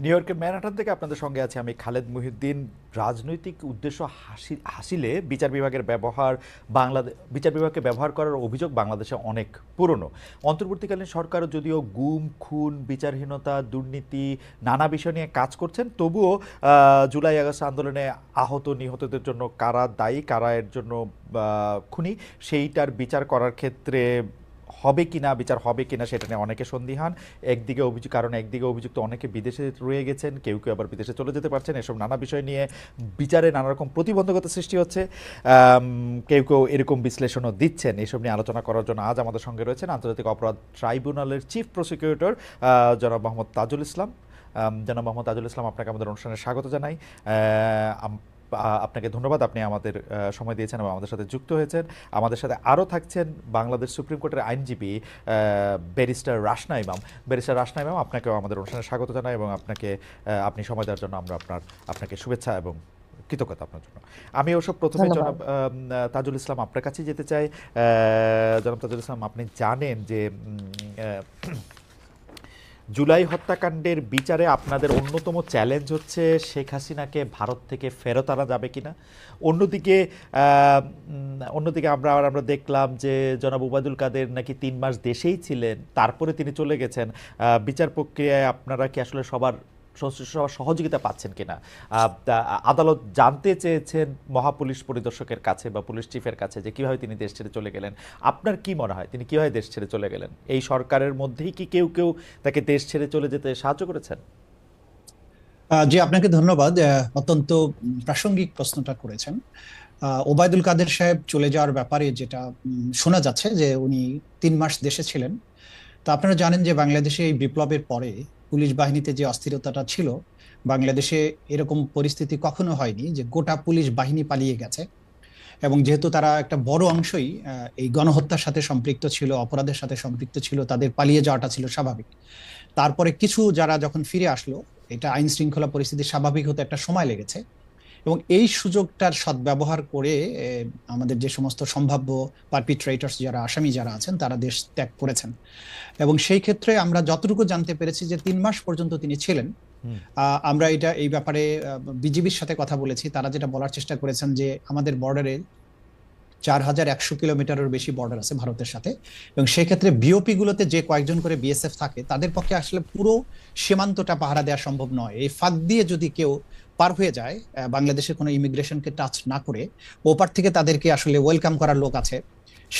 New ইয়র্কের Manhattan থেকে আপনাদের সঙ্গে আছে আমি খালেদ মুহিউদ্দিন রাজনৈতিক উদ্দেশ্য হাসি হাসিলে বিচার বিভাগের ব্যবহার বাংলাদেশ বিচার বিভাগকে ব্যবহার করার অভিযোগ বাংলাদেশে অনেক পুরনো। অন্তর্বর্তীকালীন সরকার যদিও গুম, খুন, বিচারহীনতা, দুর্নীতি নানা বিষয় নিয়ে কাজ করছেন, তবুও জুলাই আগস্ট আন্দোলনে আহত, নিহতদের জন্য কারা দায়ী, কারা এর জন্য খুনি, সেইটার বিচার করার ক্ষেত্রে হবে কিনা, বিচার হবে কিনা সেটা নিয়ে অনেকে সন্দিহান। একদিকে অভিযোগ কারণ একদিকে অভিযুক্ত অনেকে বিদেশে রয়ে গেছেন, কেউ কেউ আবার বিদেশে চলে যেতে পারছেন। এসব নানা বিষয় নিয়ে বিচারে নানা রকম প্রতিবন্ধকতা সৃষ্টি হচ্ছে। কেউ কেউ এরকম বিশ্লেষণও দিচ্ছেন। এসব নিয়ে আলোচনা করার জন্য আজ আমাদের সঙ্গে রয়েছেন আন্তর্জাতিক অপরাধ ট্রাইব্যুনালের চিফ প্রসিকিউটর জনাব মোহাম্মদ তাজুল ইসলাম। জনাব মোহাম্মদ তাজুল ইসলাম, আপনাকে আমাদের অনুষ্ঠানে স্বাগত জানাই। আপনাকে ধন্যবাদ। আপনি আমাদের সময় দিয়েছেন এবং আমাদের সাথে যুক্ত হয়েছেন। আমাদের সাথে আরও থাকছেন বাংলাদেশ সুপ্রিম কোর্টের আইনজীবী ব্যারিস্টার রাসনা ইমাম। ব্যারিস্টার রাসনা ইমাম আপনাকেও আমাদের অনুষ্ঠানে স্বাগত জানাই এবং আপনাকে আপনি সময় দেওয়ার জন্য আমরা আপনার আপনাকে শুভেচ্ছা এবং কৃতজ্ঞতা আপনার জন্য। আমি ওসব প্রথমে জনাব তাজুল ইসলাম আপনার কাছে যেতে চাই। জনাব তাজুল ইসলাম আপনি জানেন যে জুলাই হত্যাকাণ্ডের বিচারে আপনাদের অন্যতম চ্যালেঞ্জ হচ্ছে শেখ হাসিনাকে ভারত থেকে ফেরত আনা যাবে কি না অন্যদিকে অন্যদিকে আমরা আবার আমরা দেখলাম যে জনাব উবায়দুল কাদের নাকি তিন মাস দেশেই ছিলেন, তারপরে তিনি চলে গেছেন। বিচার প্রক্রিয়ায় আপনারা কি আসলে সবার সংশ্লিষ্ট সবার সহযোগিতা পাচ্ছেন কিনা? আদালত জানতে চেয়েছেন মহাপুলিশ পরিদর্শকের কাছে বা পুলিশ চিফের কাছে যে কীভাবে তিনি দেশ ছেড়ে চলে গেলেন। আপনার কি মনে হয়? তিনি কীভাবে দেশ ছেড়ে চলে গেলেন? এই সরকারের মধ্যেই কি কেউ কেউ তাকে দেশ ছেড়ে চলে যেতে সাহায্য করেছেন? জি, আপনাকে ধন্যবাদ। অত্যন্ত প্রাসঙ্গিক প্রশ্নটা করেছেন। ওবায়দুল কাদের সাহেব চলে যাওয়ার ব্যাপারে যেটা শোনা যাচ্ছে যে উনি তিন মাস দেশে ছিলেন। তো আপনারা জানেন যে বাংলাদেশে এই বিপ্লবের পরে পুলিশ বাহিনীতে যে অস্থিরতাটা ছিল, বাংলাদেশে এরকম পরিস্থিতি কখনো হয়নি যে গোটা পুলিশ বাহিনী পালিয়ে গেছে। এবং যেহেতু তারা একটা বড় অংশই এই গণহত্যার সাথে সম্পৃক্ত ছিল, অপরাধের সাথে সম্পৃক্ত ছিল, তাদের পালিয়ে যাওয়াটা ছিল স্বাভাবিক। তারপরে কিছু যারা যখন ফিরে আসলো, এটা আইন শৃঙ্খলা পরিস্থিতি স্বাভাবিক হতে একটা সময় লেগেছে। এবং এই সুযোগটার সদ্ব্যবহার করে আমাদের যে সমস্ত সম্ভাব্য পারপিট্রেটার্স যারা আসামি যারা আছেন তারা দেশ ত্যাগ করেছেন। এবং সেই ক্ষেত্রে আমরা যতটুকু জানতে পেরেছি যে তিন মাস পর্যন্ত তিনি ছিলেন। আমরা এটা এই ব্যাপারে বিজিবির সাথে কথা বলেছি। তারা যেটা বলার চেষ্টা করেছেন যে আমাদের বর্ডারে চার হাজার একশো কিলোমিটারের বেশি বর্ডার আছে ভারতের সাথে। এবং সেক্ষেত্রে বিওপি গুলোতে যে কয়েকজন করে বিএসএফ থাকে তাদের পক্ষে আসলে পুরো সীমান্তটা পাহারা দেওয়া সম্ভব নয়। এই ফাঁক দিয়ে যদি কেউ পার হয়ে যায় বাংলাদেশে কোনো ইমিগ্রেশনকে টাচ না করে, ওপার থেকে তাদেরকে আসলে ওয়েলকাম করার লোক আছে।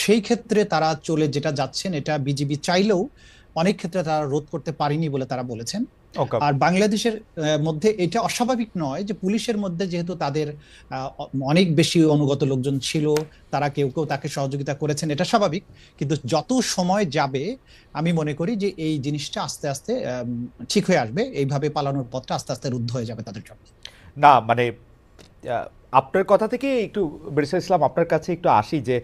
সেই ক্ষেত্রে তারা চলে যেটা যাচ্ছেন, এটা বিজিবি চাইলেও অনেক ক্ষেত্রে তারা রোধ করতে পারেনি বলে তারা বলেছেন। আর বাংলাদেশের মধ্যে এটা অস্বাভাবিক নয় যে পুলিশের মধ্যে যেহেতু তাদের অনেক বেশি অনুগত লোকজন ছিল তারা কেউ কেউ তাকে সহযোগিতা করেছেন এটা স্বাভাবিক। কিন্তু যত সময় যাবে আমি মনে করি যে এই জিনিসটা আস্তে আস্তে ঠিক হয়ে আসবে। এইভাবে পালানোর পথটা আস্তে আস্তে রুদ্ধ হয়ে যাবে তাদের জন্য। না মানে আপনার কথা থেকে একটু ব্যারিস্টার ইসলাম আপনার কাছে একটু আসি যে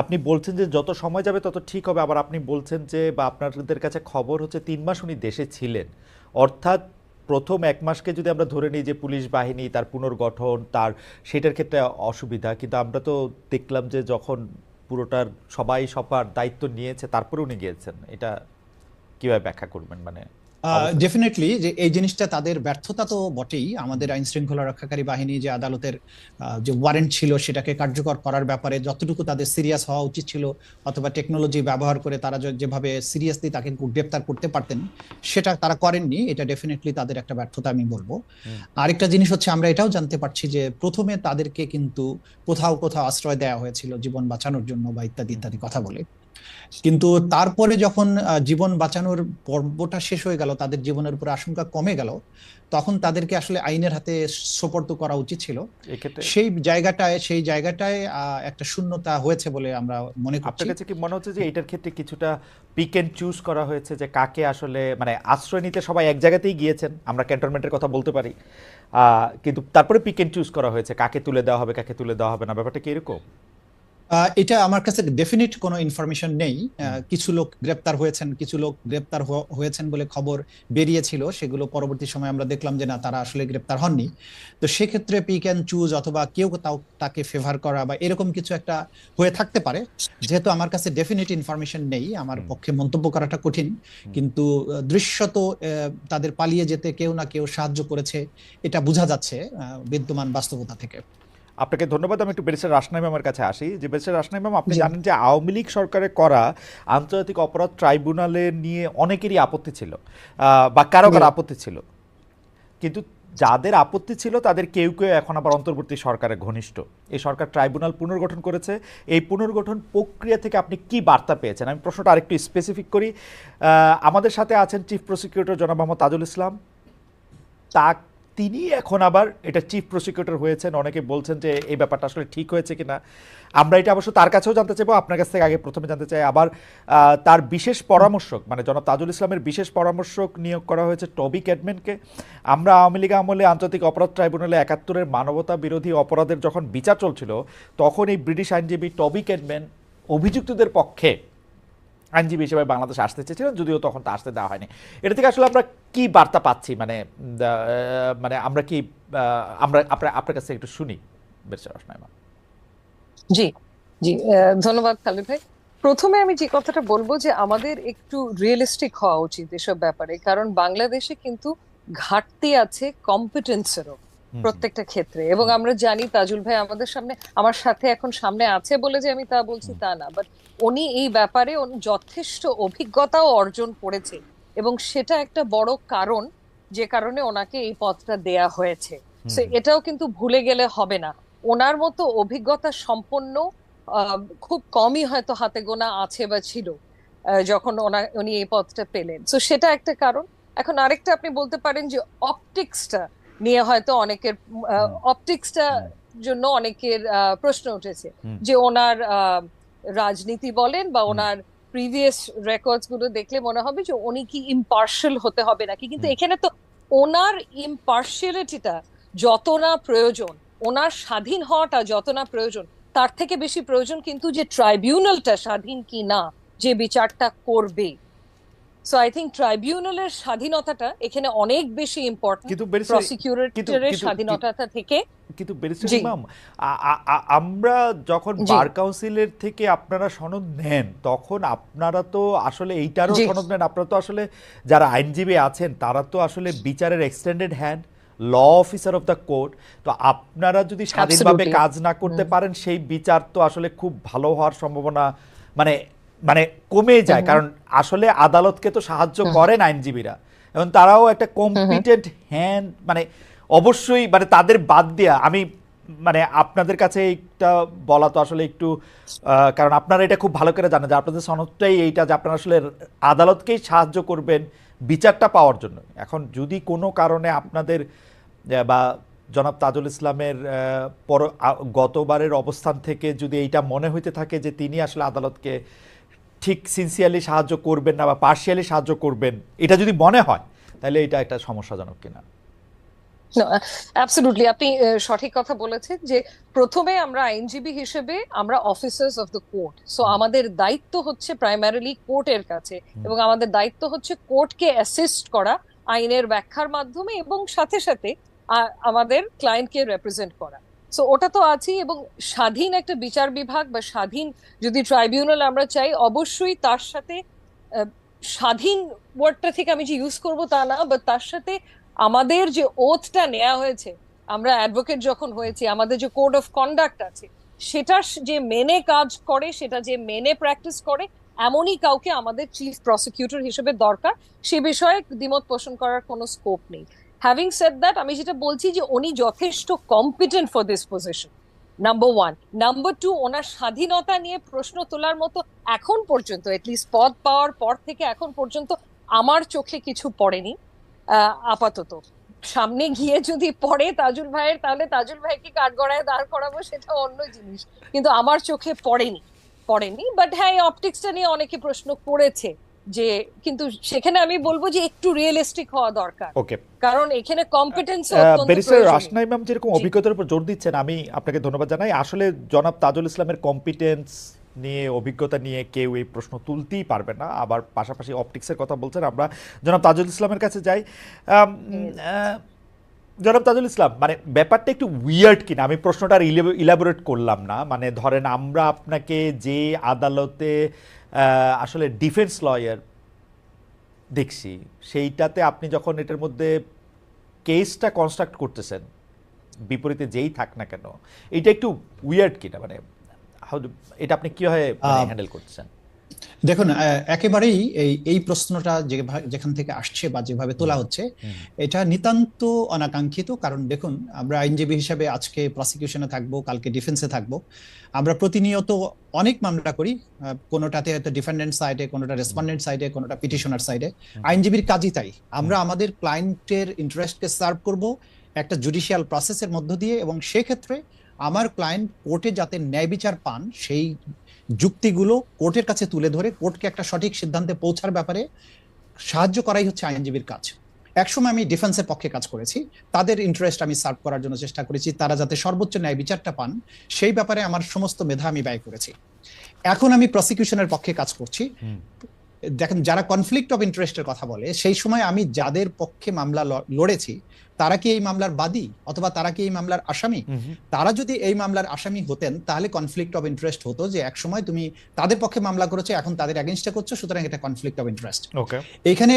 আপনি বলছেন যে যত সময় যাবে তত ঠিক হবে। আবার আপনি বলছেন যে বা আপনাদের কাছে খবর হচ্ছে তিন মাস উনি দেশে ছিলেন। অর্থাৎ প্রথম এক মাসকে যদি আমরা ধরে নিই যে পুলিশ বাহিনী, তার পুনর্গঠন, তার সেটার ক্ষেত্রে অসুবিধা কিন্তু আমরা তো দেখলাম যে যখন পুরোটার সবাই সবার দায়িত্ব নিয়েছে তারপরে উনি গিয়েছেন এটা কীভাবে ব্যাখ্যা করবেন মানে। ডেফিনেটলি যে এই জিনিসটা তাদের ব্যর্থতা তো বটেই। আমাদের আইন শৃঙ্খলা রক্ষাকারী বাহিনী যে আদালতের যে ওয়ারেন্ট ছিল সেটাকে কার্যকর করার ব্যাপারে যতটুকু তাদের সিরিয়াস হওয়া উচিত ছিল অথবা টেকনোলজি ব্যবহার করে তারা যেভাবে সিরিয়াসলি তাকে গ্রেপ্তার করতে পারতেন সেটা তারা করেননি। এটা ডেফিনেটলি তাদের একটা ব্যর্থতা আমি বলব। আরেকটা জিনিস হচ্ছে আমরা এটাও জানতে পারছি যে প্রথমে তাদেরকে কিন্তু কোথাও কোথাও আশ্রয় দেওয়া হয়েছিল জীবন বাঁচানোর জন্য বা ইত্যাদি ইত্যাদি কথা বলে। কিন্তু তারপরে যখন জীবন বাঁচানোর পর্বটা শেষ হয়ে গেল তাদের জীবনের উপর আশঙ্কা কমে গেল তখন তাদেরকে আসলে আইনের হাতে সোপর্দ করা উচিত ছিল। সেই জায়গাটায় সেই জায়গাটায় একটা শূন্যতা হয়েছে বলে আমরা মনে করছি। আপনার কাছে কি মনে হচ্ছে যে এটার ক্ষেত্রে কিছুটা পিক এন্ড চুজ করা হয়েছে যে কাকে আসলে মানে আশ্রয় নিতে সবাই এক জায়গাতেই গিয়েছেন? আমরা ক্যান্টনমেন্টের কথা বলতে পারি। কিন্তু তারপরে পিক এন্ড চুজ করা হয়েছে কাকে তুলে দেওয়া হবে কাকে তুলে দেওয়া হবে না? ব্যাপারটা কি এরকম? এটা আমার কাছে ডেফিনিট কোনো ইনফরমেশন নেই। কিছু লোক গ্রেপ্তার হয়েছেন কিছু লোক গ্রেপ্তার হয়েছেন বলে খবর বেরিয়েছিল। সেগুলো পরবর্তী সময় আমরা দেখলাম যে না তারা আসলে গ্রেপ্তার হননি। তো সেক্ষেত্রে পিক অ্যান্ড চুজ অথবা কেউ তাও তাকে ফেভার করা বা এরকম কিছু একটা হয়ে থাকতে পারে। যেহেতু আমার কাছে ডেফিনিট ইনফরমেশন নেই আমার পক্ষে মন্তব্য করাটা কঠিন। কিন্তু দৃশ্যত তাদের পালিয়ে যেতে কেউ না কেউ সাহায্য করেছে এটা বোঝা যাচ্ছে বিদ্যমান বাস্তবতা থেকে। আপনাকে ধন্যবাদ আমি একটু ব্যারিস্টার রাসনাই ম্যামের কাছে আসি। যে ব্যারিস্টার রাসনাই ম্যাম আপনি জানেন যে আওয়ামী লীগ সরকারের করা আন্তর্জাতিক অপরাধ ট্রাইব্যুনালে নিয়ে অনেকেরই আপত্তি ছিল বা কারও কারও আপত্তি ছিল। কিন্তু যাদের আপত্তি ছিল তাদের কেউ কেউ এখন আবার অন্তর্বর্তী সরকারের ঘনিষ্ঠ। এই সরকার ট্রাইব্যুনাল পুনর্গঠন করেছে। এই পুনর্গঠন প্রক্রিয়া থেকে আপনি কি বার্তা পেয়েছেন? আমি প্রশ্নটা আরেকটু স্পেসিফিক করি। আমাদের সাথে আছেন চিফ প্রসিকিউটর জনাব মোহাম্মদ তাজুল ইসলাম। তা তিনি এখন আবার এটা চিফ প্রসিকিউটর হয়েছেন। অনেকে বলছেন যে এই ব্যাপারটা আসলে ঠিক হয়েছে কিনা। আমরা এটা অবশ্য তার কাছেও জানতে চাইব, আপনার কাছ থেকে আগে প্রথমে জানতে চাই। আবার তার বিশেষ পরামর্শক মানে জনাব তাজুল ইসলামের বিশেষ পরামর্শক নিয়োগ করা হয়েছে টবি ক্যাডম্যানকে। আমরা আওয়ামী লীগ আমলে আন্তর্জাতিক অপরাধ ট্রাইব্যুনালে একাত্তরের মানবতা বিরোধী অপরাধের যখন বিচার চলছিল, তখন এই ব্রিটিশ আইনজীবী টবি ক্যাডম্যান অভিযুক্তদের পক্ষে আইনজীবী হিসেবে বাংলাদেশে আসতে চেয়েছিলেন, যদিও তখন তা আসতে দেওয়া হয়নি। এটা থেকে আসলে আমরা কি বার্তা পাচ্ছি? মানে মানে আমরা কি আমরা আপনার আপনার কাছে একটু শুনি জি জি ধন্যবাদ খালিদ ভাই। প্রথমে আমি যে কথাটা বলব যে আমাদের একটু রিয়েলিস্টিক হওয়া উচিত এসব ব্যাপারে, কারণ বাংলাদেশে কিন্তু ঘাটতি আছে কম্পিটেন্সেরও প্রত্যেকটা ক্ষেত্রে। এবং আমরা জানি তাজুল ভাই আমাদের সামনে আমার সাথে এখন সামনে আছে বলে যে আমি তা বলছি তা না। বাট উনি এই ব্যাপারে যথেষ্ট অভিজ্ঞতাও অর্জন করেছে। এবং সেটা একটা বড় কারণ যে কারণে ওনাকে এই পদটা দেয়া হয়েছে। এটাও কিন্তু ভুলে গেলে হবে না। ওনার মতো অভিজ্ঞতা সম্পন্ন আহ, খুব কমই হয়তো হাতে গোনা আছে বা ছিল যখন ওনা উনি এই পদটা পেলেন। তো সেটা একটা কারণ। এখন আরেকটা আপনি বলতে পারেন যে অপটিক্সটা নিয়ে হয়তো অনেকের। অপটিক্সটা জন্য অনেকের প্রশ্ন উঠেছে যে ওনার রাজনীতি বলেন বা ওনার প্রিভিয়াস রেকর্ডসগুলো দেখলে মনে হবে যে উনি কি ইম্পার্শিয়াল হতে হবে নাকি। কিন্তু এখানে তো ওনার ইম্পার্শিয়ালিটিটা যত না প্রয়োজন ওনার স্বাধীন হওয়াটা যত না প্রয়োজন তার থেকে বেশি প্রয়োজন কিন্তু যে ট্রাইব্যুনালটা স্বাধীন কি না যে বিচারটা করবে। সো আই থিঙ্ক ট্রাইব্যুনালের স্বাধীনতাটা এখানে অনেক বেশি ইম্পর্টেন্ট কিন্তু ব্যারিস্টার প্রসিকিউটরের কিন্তু- থেকে। কিন্তু আমরা যখন বার কাউন্সিলের থেকে আপনারা সনদ নেন তখন আপনারা তো আসলে এইটারও সনদ নেন। আপনারা তো আসলে যারা আইনজীবী আছেন তারা তো আসলে বিচারের extended hand law officer of the court তো আপনারা যদি স্বাধীনভাবে. কাজ না করতে পারেন সেই বিচার তো আসলে খুব ভালো হওয়ার সম্ভাবনা মানে মানে কমে যায় কারণ আসলে আদালতকে তো সাহায্য করেন আইনজীবীরা। এবং তারাও একটা কম্পিটেন্ট হ্যান্ড মানে অবশ্যই মানে তাদের বাদ দেয়া আমি মানে আপনাদের কাছে এইটা বলা তো আসলে একটু কারণ আপনারা এটা খুব ভালো করে জানেন যে আপনাদের সনদটাই এইটা যে আপনারা আসলে আদালতকেই সাহায্য করবেন বিচারটা পাওয়ার জন্য। এখন যদি কোনো কারণে আপনাদের বা জনাব তাজুল ইসলামের পর গতবারের অবস্থান থেকে যদি এইটা মনে হইতে থাকে যে তিনি আসলে আদালতকে ঠিক সিনসিয়ারলি সাহায্য করবেন না বা পার্শিয়ালি সাহায্য করবেন এটা যদি মনে হয় তাহলে এটা একটা সমস্যাজনক কিনা। অ্যাবসলিউটলি আপনি সঠিক কথা বলেছেন যে প্রথমে আমরা আইনজীবী হিসেবে আমরা officers of the court so আমাদের দায়িত্ব হচ্ছে প্রাইমারিলি কোর্টের কাছে এবং আমাদের দায়িত্ব হচ্ছে কোর্টকে অ্যাসিস্ট করা আইনের ব্যাখ্যার মাধ্যমে এবং সাথে সাথে আমাদের ক্লায়েন্টকে রিপ্রেজেন্ট করা। সো ওটা তো আছেই এবং স্বাধীন একটা বিচার বিভাগ বা স্বাধীন যদি ট্রাইব্যুনাল আমরা চাই, অবশ্যই তার সাথে স্বাধীন ওয়ার্ডটা থেকে আমি যে ইউজ করব তা না বাট তার সাথে আমাদের যে ওথটা নেওয়া হয়েছে, আমরা অ্যাডভোকেট যখন হয়েছি, আমাদের যে কোড অফ কন্ডাক্ট আছে, সেটা যে মেনে কাজ করে, সেটা যে মেনে প্র্যাকটিস করে, এমনই কাউকে আমাদের চিফ প্রসিকিউটর হিসেবে দরকার, সে বিষয়ে দ্বিমত পোষণ করার কোনো স্কোপ নেই। হ্যাভিং সেড দ্যাট আমি যেটা বলছি যে উনি যথেষ্ট competent for this position number one number two ওনার স্বাধীনতা নিয়ে প্রশ্ন তোলার মতো এখন পর্যন্ত এটলিস্ট পদ পাওয়ার পর থেকে এখন পর্যন্ত, আমার চোখে কিছু পড়েনি। আপাতত। সামনে গিয়ে যদি পড়ে তাজুল ভাইয়ের, তাহলে তাজুল ভাইকে কাঠগড়ায় দাঁড় করাবো, সেটা অন্য জিনিস। কিন্তু আমার চোখে পড়েনি পড়েনি বাট হ্যাঁ এই অপটিক্সটা নিয়ে অনেকে প্রশ্ন করেছে। যে কিন্তু সেখানে আমি বলব যে একটু রিয়েলিস্টিক হওয়া দরকার। ওকে কারণ এখানে কম্পিটেন্স ব্যারিস্টার রাসনা ইমাম যেরকম। অভিজ্ঞতার উপর জোর দিচ্ছেন আমি আপনাকে ধন্যবাদ জানাই। আসলে জনাব তাজুল ইসলামের কম্পিটেন্স নিয়ে অভিজ্ঞতা নিয়ে কেউ এই প্রশ্ন তুলতেই পারবে না। আবার পাশাপাশি অপটিক্সের কথা বলছেন আমরা জনাব তাজুল ইসলামের কাছে যাই। জনাব তাজুল ইসলাম মানে ব্যাপারটা একটু উইয়ার্ড কিনা? আমি প্রশ্নটা আর ইলাবোরেট করলাম না। মানে ধরেন আমরা আপনাকে যে আদালতে আসলে ডিফেন্স লয়ার দেখছি। সেইটাতে আপনি যখন এটার মধ্যে কেসটা কনস্ট্রাক্ট করতেছেন বিপরীতে যেই থাক না কেন এটা একটু উইয়ার্ড কিনা? মানে এটা আপনি কীভাবে হ্যান্ডেল করতেছেন? দেখুন একেবারেই এই এই প্রশ্নটা যেখান থেকে আসছে বা যেভাবে তোলা হচ্ছে এটা নিতান্ত অনাকাঙ্ক্ষিত। কারণ দেখুন আমরা আইনজীবী হিসাবে আজকে প্রসিকিউশনে থাকব কালকে ডিফেন্সে থাকব। আমরা প্রতিনিয়ত অনেক মামলা করি কোনোটাতে হয়তো ডিফেন্ডেন্ট সাইডে কোনোটা রেসপন্ডেন্ট সাইডে কোনোটা পিটিশনার সাইডে আইনজীবীর কাজই তাই। আমরা আমাদের ক্লায়েন্টের ইন্টারেস্টকে সার্ভ করব একটা জুডিশিয়াল প্রসেসের মধ্য দিয়ে এবং সেক্ষেত্রে আমার ক্লায়েন্ট কোর্টে যাতে ন্যায় বিচার পান সেই যুক্তিগুলো কোর্টের কাছে তুলে ধরে, কোর্টকে একটা সঠিক সিদ্ধান্তে পৌঁছার ব্যাপারে সাহায্য করাই হচ্ছে আইনজীবীর কাজ। একসময় আমি ডিফেন্সের পক্ষে কাজ করেছি, তাদের ইন্টারেস্ট আমি সার্ভ করার জন্য চেষ্টা করেছি, তারা যাতে সর্বোচ্চ ন্যায় বিচারটা পান, সেই ব্যাপারে আমার সমস্ত মেধা আমি ব্যয় করেছি। এখন আমি প্রসিকিউশনের পক্ষে কাজ করছি। দেখেন যারা কনফ্লিক্ট অফ ইন্টারেস্টের কথা বলে সেই সময় আমি যাদের পক্ষে মামলা লড়েছি তারা কি এই মামলার বাদী অথবা তারা কি এই মামলার আসামি? তারা যদি এই মামলার আসামি হতেন তাহলে কনফ্লিক্ট অফ ইন্টারেস্ট হতো যে এক সময় তুমি তাদের পক্ষে মামলা করেছ এখন তাদের এগেনস্টে করছ সুতরাং এটা কনফ্লিক্ট অফ ইন্টারেস্ট এখানে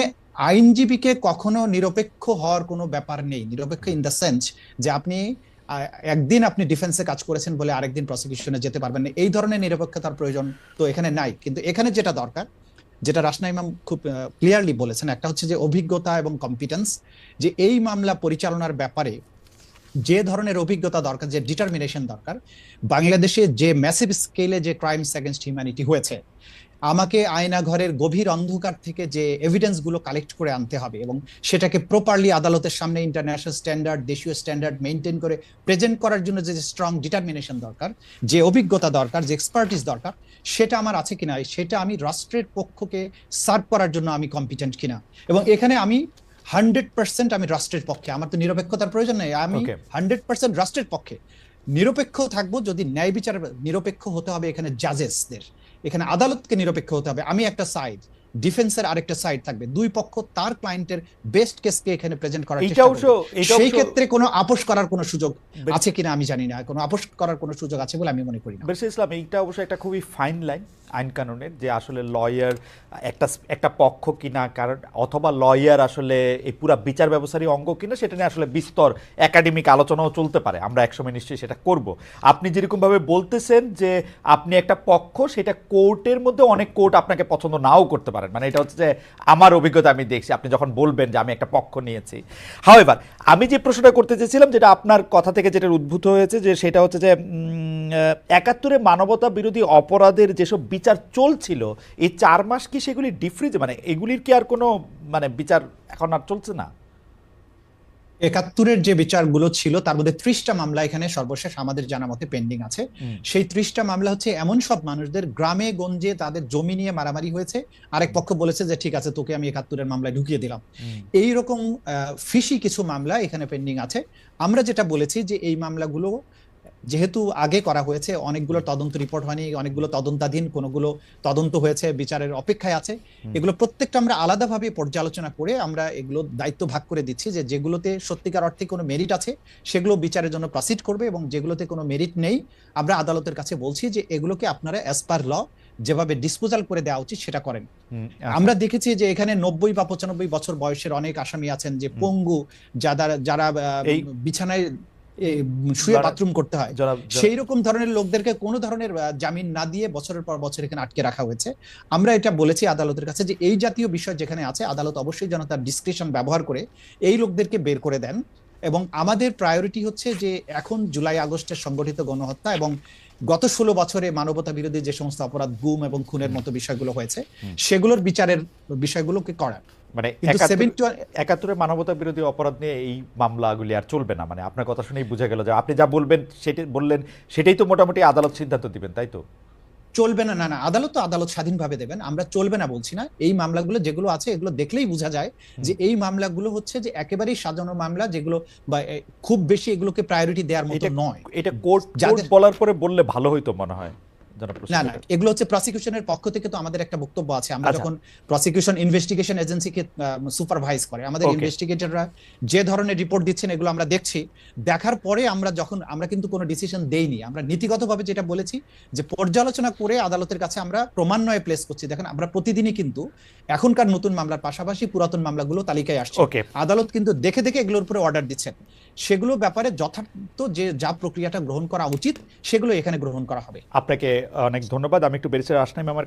আইনজীবীকে কখনো নিরপেক্ষ হওয়ার কোনো ব্যাপার নেই। নিরপেক্ষ ইন দ্য সেন্স যে আপনি একদিন আপনি ডিফেন্সে কাজ করেছেন বলে আরেকদিন প্রসিকিউশনে যেতে পারবেন না। এই ধরনের নিরপেক্ষতার প্রয়োজন তো এখানে নাই। কিন্তু এখানে যেটা দরকার যেটা রাসনা ইমাম খুব ক্লিয়ারলি বলেছেন, একটা হচ্ছে যে অভিজ্ঞতা এবং কম্পিটেন্স যে এই মামলা পরিচালনার ব্যাপারে যে ধরনের অভিজ্ঞতা দরকার, যে ডিটারমিনেশন দরকার, বাংলাদেশে যে ম্যাসিভ স্কেলে যে ক্রাইমস অ্যাগেনস্ট হিউম্যানিটি হয়েছে আমাকে আয়না ঘরের গভীর অন্ধকার থেকে যে এভিডেন্সগুলো কালেক্ট করে আনতে হবে এবং সেটাকে প্রপারলি আদালতের সামনে ইন্টারন্যাশনাল স্ট্যান্ডার্ড দেশীয় স্ট্যান্ডার্ড মেনটেন করে প্রেজেন্ট করার জন্য যে স্ট্রং ডিটারমিনেশন দরকার যে অভিজ্ঞতা দরকার যে এক্সপার্টিস দরকার সেটা আমার আছে কিনা সেটা আমি রাষ্ট্রের পক্ষকে সার্ভ করার জন্য আমি কম্পিটেন্ট কিনা। এবং এখানে আমি হান্ড্রেড পার্সেন্ট আমি রাষ্ট্রের পক্ষে আমার তো নিরপেক্ষতার প্রয়োজন নেই আমি হান্ড্রেড পার্সেন্ট রাষ্ট্রের পক্ষে। নিরপেক্ষ থাকব যদি ন্যায় বিচার নিরপেক্ষ হতে হবে এখানে জাজেসদের এখানে আদালতকে নিরপেক্ষ হতে হবে। আমি একটা সাইড ডিফেন্সের আরেকটা সাইড থাকবে। দুই পক্ষ তার ক্লায়েন্টের বেস্ট কেসকে এখানে প্রেজেন্ট করার চেষ্টা করবে। সেই ক্ষেত্রে কোনো আপোষ করার কোনো সুযোগ আছে কিনা আমি জানি না। কোনো আপোষ করার কোনো সুযোগ আছে বলে আমি মনে করি না। বেরসে ইসলাম এইটা অবশ্য একটা খুবই ফাইন লাইন আইন কানুনের যে আসলে লয়ার একটা একটা পক্ষ কিনা কারণ অথবা লয়ার আসলে এই পুরা বিচার ব্যবস্থারই অঙ্গ কিনা সেটা নিয়ে আসলে বিস্তর একাডেমিক আলোচনাও চলতে পারে। আমরা একসময় নিশ্চয়ই সেটা করব। আপনি যেরকমভাবে বলতেছেন যে আপনি একটা পক্ষ সেটা কোর্টের মধ্যে অনেক কোর্ট আপনাকে পছন্দ নাও করতে পারেন মানে এটা হচ্ছে যে আমার অভিজ্ঞতা আমি দেখছি। আপনি যখন বলবেন যে আমি একটা পক্ষ নিয়েছি। হাও এবার আমি যে প্রশ্নটা করতে চেয়েছিলাম, যেটা আপনার কথা থেকে যেটা উদ্ভূত হয়েছে, যে সেটা হচ্ছে যে একাত্তরে মানবতা বিরোধী অপরাধের যেসব বিচার চলছিল, এই চার মাস কি সেগুলি ডিফ্রিজ মানে এগুলির কি আর কোনো মানে বিচার এখন আর চলছে না? একাত্তরের যে বিচারগুলো ছিল তার মধ্যে ত্রিশটা মামলা এখানে সর্বশেষ আমাদের জানা মতে পেন্ডিং আছে। সেই ত্রিশটা মামলা হচ্ছে এমন সব মানুষদের গ্রামে গঞ্জে তাদের জমি নিয়ে মারামারি হয়েছে। আরেক পক্ষ বলেছে যে ঠিক আছে তোকে আমি একাত্তরের মামলায় ঢুকিয়ে দিলাম। এই রকম ফিসি কিছু মামলা এখানে পেন্ডিং আছে। আমরা যেটা বলেছি যে এই মামলাগুলো যেহেতু আগে করা হয়েছে অনেকগুলো তদন্ত রিপোর্ট হয়নি অনেকগুলো তদন্তাধীন কোনগুলো তদন্ত হয়েছে বিচারের অপেক্ষায় আছে। এগুলো প্রত্যেকটা আমরা আলাদাভাবে পর্যালোচনা করে আমরা এগুলো দায়িত্ব ভাগ করে দিচ্ছি যে যেগুলোতে সত্যিকার অর্থে কোনো মেরিট আছে সেগুলো বিচারের জন্য প্রসিড করবে এবং যেগুলোতে কোনো মেরিট নেই আমরা আদালতের কাছে বলছি যে এগুলোকে আপনারা অ্যাজ পার ল যেভাবে ডিসপোজাল করে দেওয়া উচিত সেটা করেন। আমরা দেখেছি যে এখানে নব্বই বা পঁচানব্বই বছর বয়সের অনেক আসামি আছেন যে পঙ্গু যারা যারা বিছানায় শুয়ে বাথরুম করতে হয়। সেই রকম ধরনের লোকদেরকে কোনো ধরনের জামিন না দিয়ে বছরের পর বছর এখানে আটকে রাখা হয়েছে। আমরা এটা বলেছি আদালতের কাছে যে এই জাতীয় বিষয় যেখানে আছে আদালত অবশ্যই যেন তার ডিসক্রিপশন ব্যবহার করে এই লোকদেরকে বের করে দেন এবং আমাদের প্রায়োরিটি হচ্ছে যে এখন জুলাই আগস্টের সংগঠিত গণহত্যা এবং গত ষোলো বছরে মানবতা বিরোধী যে সমস্ত অপরাধ গুম এবং খুনের মতো বিষয়গুলো হয়েছে সেগুলোর বিচারের বিষয়গুলোকে করা। মানে কিন্তু একাত্তর- 70 একাত্তরের মানবতা বিরোধী অপরাধ নিয়ে এই মামলাগুলি আর চলবে না। মানে আপনার কথা শুনেই বোঝা গেল যে আপনি যা বলবেন বললেন সেটাই তো মোটামুটি আদালত সিদ্ধান্ত দিবেন তাই তো? চলবে না না না আদালত তো আদালত স্বাধীনভাবে দেবেন। আমরা চলবে না বলছি না। এই মামলাগুলো যেগুলো আছে এগুলো দেখলেই বোঝা যায় যে এই মামলাগুলো হচ্ছে যে একেবারেই সাজানো মামলা যেগুলো বা খুব বেশি এগুলোকে প্রায়োরিটি দেওয়ার মতো নয়। এটা কোর্ট বলার পরে বললে ভালো হইতো মনে হয়। না না এগুলো হচ্ছে প্রসিকিউশনের পক্ষ থেকে তো আমাদের একটা বক্তব্য আছে। আমরা আচ্ছা। যখন প্রসিকিউশন ইনভেস্টিগেশন এজেন্সিকে সুপারভাইজ করে আমাদের ইনভেস্টিগেটররা যে ধরনের রিপোর্ট দিচ্ছেন এগুলো আমরা দেখছি। দেখার পরে আমরা যখন আমরা কিন্তু কোনো ডিসিশন দেইনি। আমরা নীতিগতভাবে যেটা বলেছি যে পর্যালোচনা করে আদালতের কাছে আমরা প্রমাণনয়ে প্লেস করছি। দেখেন আমরা প্রতিদিনই কিন্তু এখনকার নতুন মামলার পাশাপাশি পুরাতন মামলাগুলো তালিকায় আসছে। আদালত কিন্তু দেখে দেখে এগুলোর উপরে অর্ডার দিচ্ছেন। সেগুলো ব্যাপারে যথার্থ যে যা প্রক্রিয়াটা গ্রহণ করা উচিত, সেগুলো এখানে গ্রহণ করা হবে। আপনাকে অনেক ধন্যবাদ। আমি একটু বেরিয়ে আসলাম আমার